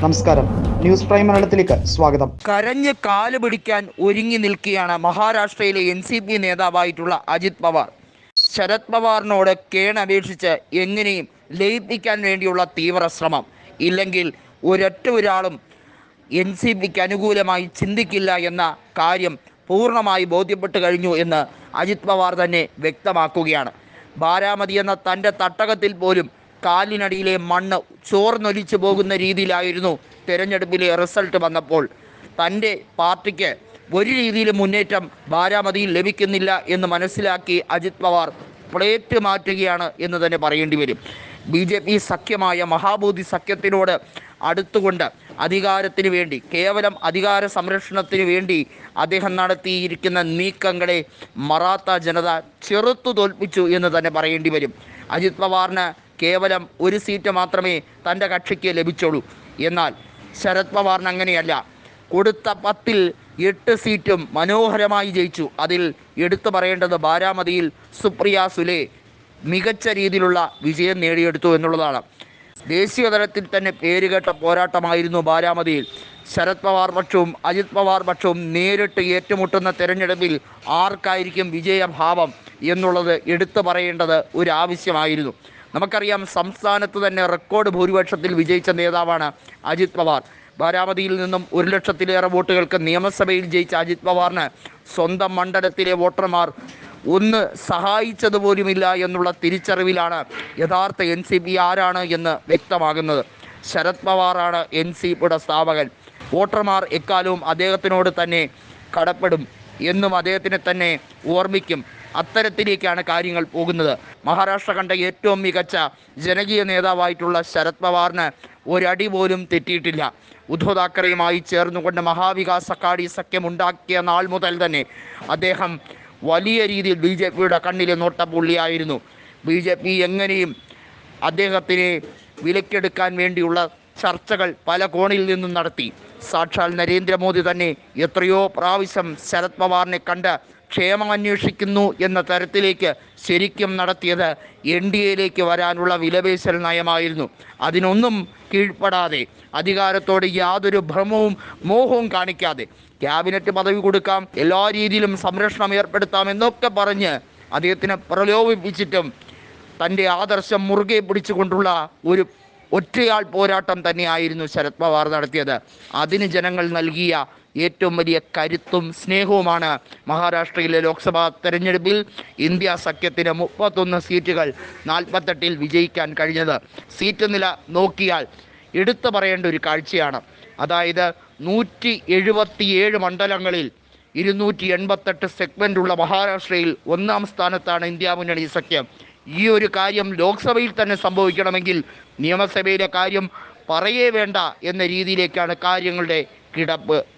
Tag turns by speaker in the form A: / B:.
A: നമസ്കാരം. News prime മലയാളത്തിലേക്ക് സ്വാഗതം.
B: കരഞ്ഞ് കാൽ പിടിക്കാൻ ഒരുങ്ങി നിൽക്കുകയാണ് മഹാരാഷ്ട്രയിലെ എൻ സി പി നേതാവായിട്ടുള്ള അജിത് പവാർ. ശരത് പവാറിനോട് കേണപേക്ഷിച്ച് എങ്ങനെയും ലയിപ്പിക്കാൻ വേണ്ടിയുള്ള തീവ്ര ശ്രമം. ഇല്ലെങ്കിൽ ഒരൊറ്റ ഒരാളും എൻ സി പിക്ക് അനുകൂലമായി ചിന്തിക്കില്ല എന്ന കാര്യം പൂർണമായി ബോധ്യപ്പെട്ട് കഴിഞ്ഞു എന്ന് അജിത് പവാർ തന്നെ വ്യക്തമാക്കുകയാണ്. ബാരാമതി എന്ന തന്റെ തട്ടകത്തിൽ പോലും കാലിനടിയിലെ മണ്ണ് ചോർന്നൊലിച്ചു പോകുന്ന രീതിയിലായിരുന്നു തെരഞ്ഞെടുപ്പിലെ റിസൾട്ട് വന്നപ്പോൾ. തന്റെ പാർട്ടിക്ക് ഒരു രീതിയിലും മുന്നേറ്റം ബാരാമതിയിൽ ലഭിക്കുന്നില്ല എന്ന് മനസ്സിലാക്കി അജിത് പവാർ പ്ലേറ്റ് മാറ്റുകയാണ് എന്ന് തന്നെ പറയേണ്ടി വരും. ബി ജെ പി സഖ്യമായ മഹാബോധി സഖ്യത്തിനോട് അടുത്തുകൊണ്ട് അധികാരത്തിന് വേണ്ടി കേവലം അധികാര സംരക്ഷണത്തിന് വേണ്ടി അദ്ദേഹം നടത്തിയിരിക്കുന്ന നീക്കങ്ങളെ മറാത്ത ജനത ചെറുത്തു തോൽപ്പിച്ചു എന്ന് തന്നെ പറയേണ്ടി വരും. അജിത് പവാറിന് കേവലം ഒരു സീറ്റ് മാത്രമേ തന്റെ കക്ഷിക്ക് ലഭിച്ചുള്ളൂ. എന്നാൽ ശരത് പവാറിന് അങ്ങനെയല്ല. കൊടുത്ത പത്തിൽ എട്ട് സീറ്റും മനോഹരമായി ജയിച്ചു. അതിൽ എടുത്തു പറയേണ്ടത് ബാരാമതിയിൽ സുപ്രിയ സുലെ മികച്ച രീതിയിലുള്ള വിജയം നേടിയെടുത്തു എന്നുള്ളതാണ്. ദേശീയ തലത്തിൽ തന്നെ പേരുകേട്ട പോരാട്ടമായിരുന്നു ബാരാമതിയിൽ. ശരത് പവാർ പക്ഷവും അജിത് പവാർ പക്ഷവും നേരിട്ട് ഏറ്റുമുട്ടുന്ന തെരഞ്ഞെടുപ്പിൽ ആർക്കായിരിക്കും വിജയഭാവം എന്നുള്ളത് എടുത്തു പറയേണ്ടത് ഒരു ആവശ്യമായിരുന്നു നമുക്കറിയാം സംസ്ഥാനത്ത് തന്നെ റെക്കോർഡ് ഭൂരിപക്ഷത്തിൽ വിജയിച്ച നേതാവാണ് അജിത് പവാർ. ബാരാമതിയിൽ നിന്നും ഒരു ലക്ഷത്തിലേറെ വോട്ടുകൾക്ക് നിയമസഭയിൽ ജയിച്ച അജിത് പവാറിന് സ്വന്തം മണ്ഡലത്തിലെ വോട്ടർമാർ ഒന്ന് സഹായിച്ചതുപോലുമില്ല എന്നുള്ള തിരിച്ചറിവിലാണ് യഥാർത്ഥ എൻ സി പി ആരാണ് എന്ന് വ്യക്തമാകുന്നത്. ശരത് പവാറാണ് എൻ സി പിയുടെ സ്ഥാപകൻ. വോട്ടർമാർ എക്കാലവും അദ്ദേഹത്തിനോട് തന്നെ കടപ്പെടും. എന്നും അദ്ദേഹത്തിനെ തന്നെ ഓർമ്മിക്കും. അത്തരത്തിലേക്കാണ് കാര്യങ്ങൾ പോകുന്നത്. മഹാരാഷ്ട്ര കണ്ട ഏറ്റവും മികച്ച ജനകീയ നേതാവായിട്ടുള്ള ശരത് പവാറിന് ഒരടി പോലും തെറ്റിയിട്ടില്ല. ഉദ്ധവ് താക്കറെയുമായി ചേർന്നുകൊണ്ട് മഹാവികാസ് അക്കാഡി സഖ്യം ഉണ്ടാക്കിയ നാൾ മുതൽ തന്നെ അദ്ദേഹം വലിയ രീതിയിൽ ബി ജെ പിയുടെ കണ്ണിലെ നോട്ടപ്പുള്ളിയായിരുന്നു. ബി ജെ പി എങ്ങനെയും അദ്ദേഹത്തിനെ വിലക്കെടുക്കാൻ വേണ്ടിയുള്ള ചർച്ചകൾ പല കോണിൽ നിന്നും നടത്തി. സാക്ഷാൽ നരേന്ദ്രമോദി തന്നെ എത്രയോ പ്രാവശ്യം ശരത് പവാറിനെ കണ്ട് ക്ഷേമം അന്വേഷിക്കുന്നു എന്ന തരത്തിലേക്ക് ശരിക്കും നടത്തിയത് എൻ ഡി എയിലേക്ക് വരാനുള്ള വിലപേശൽ നയമായിരുന്നു. അതിനൊന്നും കീഴ്പ്പെടാതെ അധികാരത്തോട് യാതൊരു ഭ്രമവും മോഹവും കാണിക്കാതെ ക്യാബിനറ്റ് പദവി കൊടുക്കാം എല്ലാ രീതിയിലും സംരക്ഷണം ഏർപ്പെടുത്താം എന്നൊക്കെ പറഞ്ഞ് അദ്ദേഹത്തിനെ പ്രലോഭിപ്പിച്ചിട്ടും തന്റെ ആദർശം മുറുകെ പിടിച്ചുകൊണ്ടുള്ള ഒരു ഒറ്റയാൾ പോരാട്ടം തന്നെയായിരുന്നു ശരത് പവാർ നടത്തിയത്. അതിന് ജനങ്ങൾ നൽകിയ ഏറ്റവും വലിയ കരുത്തും സ്നേഹവുമാണ് മഹാരാഷ്ട്രയിലെ ലോക്സഭാ തെരഞ്ഞെടുപ്പിൽ ഇന്ത്യ സഖ്യത്തിന് മുപ്പത്തൊന്ന് സീറ്റുകൾ നാൽപ്പത്തെട്ടിൽ വിജയിക്കാൻ കഴിഞ്ഞത്. സീറ്റ് നില നോക്കിയാൽ എടുത്തു പറയേണ്ട ഒരു കാഴ്ചയാണ്. അതായത് നൂറ്റി എഴുപത്തിയേഴ് മണ്ഡലങ്ങളിൽ ഇരുന്നൂറ്റി എൺപത്തെട്ട് സെഗ്മെന്റുള്ള മഹാരാഷ്ട്രയിൽ ഒന്നാം സ്ഥാനത്താണ് ഇന്ത്യ മുന്നണി സഖ്യം. ഈ ഒരു കാര്യം ലോക്സഭയിൽ തന്നെ സംഭവിക്കണമെങ്കിൽ നിയമസഭയിലെ കാര്യം പറയേ വേണ്ട എന്ന രീതിയിലേക്കാണ് കാര്യങ്ങളുടെ കിടപ്പ്.